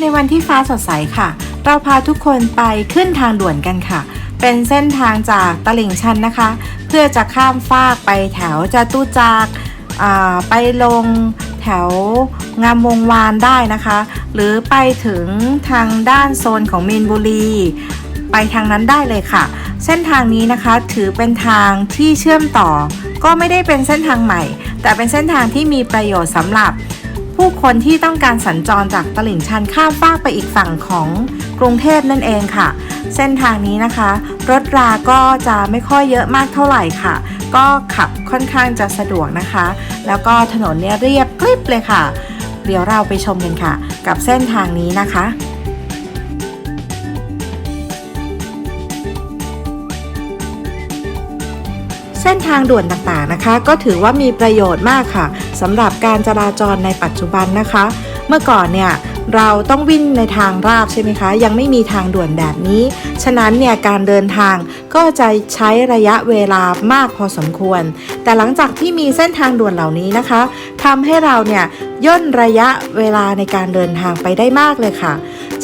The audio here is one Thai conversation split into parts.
ในวันที่ฟ้าสดใสค่ะ เราพาทุกคนไปขึ้นทางด่วนกันค่ะ เป็นเส้นทางจากตลิ่งชันนะคะ เพื่อจะข้ามฟากไปแถวจตุจักรไปลงแถวงามวงวานได้นะคะ หรือไปถึงทางด้านโซนของมีนบุรี ไปทางนั้นได้เลยค่ะ เส้นทางนี้นะคะถือเป็นทางที่เชื่อมต่อ ก็ไม่ได้เป็นเส้นทางใหม่ แต่เป็นเส้นทางที่มีประโยชน์สำหรับ ผู้คนที่ต้องการสัญจรจากตลิ่งชันข้ามฟากไปอีกฝั่งของกรุงเทพนั่นเองค่ะ เส้นทางนี้นะคะ รถราก็จะไม่ค่อยเยอะมากเท่าไหร่ค่ะ ก็ขับค่อนข้างจะสะดวกนะคะ แล้วก็ถนนเนี่ยเรียบกริบเลยค่ะ เดี๋ยวเราไปชมกันค่ะ กับเส้นทางนี้นะคะ เส้นทางด่วนต่างๆนะคะ ก็ถือว่ามีประโยชน์มากค่ะสำหรับการจราจรในปัจจุบันนะคะ เมื่อก่อนเนี่ยเราต้องวิ่งในทางราบใช่ไหมคะ ยังไม่มีทางด่วนแบบนี้ ฉะนั้นเนี่ยการเดินทางก็จะใช้ระยะเวลามากพอสมควร แต่หลังจากที่มีเส้นทางด่วนเหล่านี้นะคะทำให้เราเนี่ย ย่นระยะเวลาในการเดินทางไปได้มากเลยค่ะ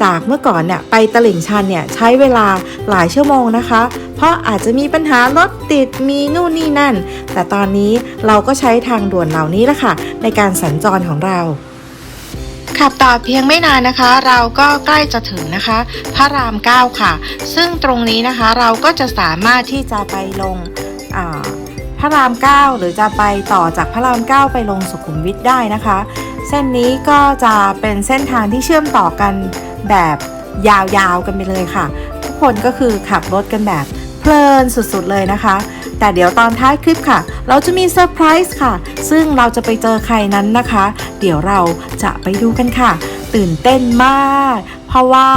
จากเมื่อก่อนเนี่ยไปตลิ่งชันเนี่ยใช้เวลาหลายชั่วโมงนะคะ เพราะอาจจะมีปัญหารถติดมีนู่นนี่นั่น แต่ตอนนี้เราก็ใช้ทางด่วนเหล่านี้ละค่ะ ในการสัญจรของเรา ขับต่อเพียงไม่นานนะคะ เราก็ใกล้จะถึงนะคะ พระราม 9 ค่ะ ซึ่งตรงนี้นะคะเราก็จะสามารถที่จะไปลงพระราม 9 หรือจะไปต่อจากพระราม 9 ไปลงสุขุมวิทได้นะคะ เส้นนี้ก็จะเป็นเส้นทางที่เชื่อมต่อกันแบบยาวๆกันไปเลยค่ะ ทุกคนก็คือขับรถกันแบบเพลินสุดๆเลยนะคะ แต่เดี๋ยวตอนท้ายคลิปค่ะ เราจะมีเซอร์ไพรส์ค่ะ ซึ่งเราจะไปเจอใครนั้นนะคะ เดี๋ยวเราจะไปดูกันค่ะ ตื่นเต้นมาก เพราะว่า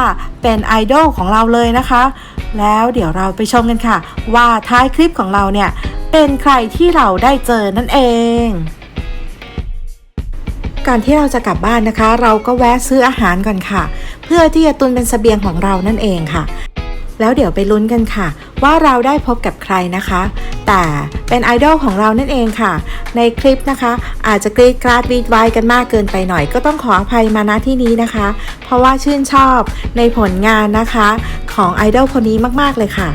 เป็นไอดอลของเราเลยนะคะ แล้วเดี๋ยวเราไปชมกันค่ะ ว่าท้ายคลิปของเราเนี่ย เป็นใครที่เราได้เจอนั่นเอง ก่อนที่เราจะกลับบ้านนะคะ เราก็แวะซื้ออาหารก่อนค่ะ เพื่อที่จะตุนเป็นสเสบียงของเรานั่นเองค่ะ แล้วเดี๋ยวไปลุ้นกันค่ะ ว่าเราได้พบกับใครนะคะ แต่เป็นไอดอลของเรานั่นเองค่ะ ในคลิปนะคะ อาจจะกรีดกราดวีดไวกันมากเกินไปหน่อย ก็ต้องขออภัยมาณที่นี้นะคะ เพราะว่าชื่นชอบในผลงานนะคะ ของไอดอลคนนี้มากๆเลยค่ะ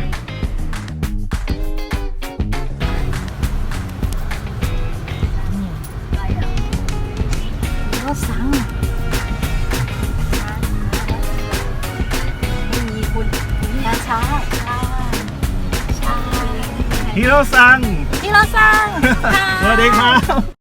ฮิโร่ซังที่รถสังสวัสดีครับ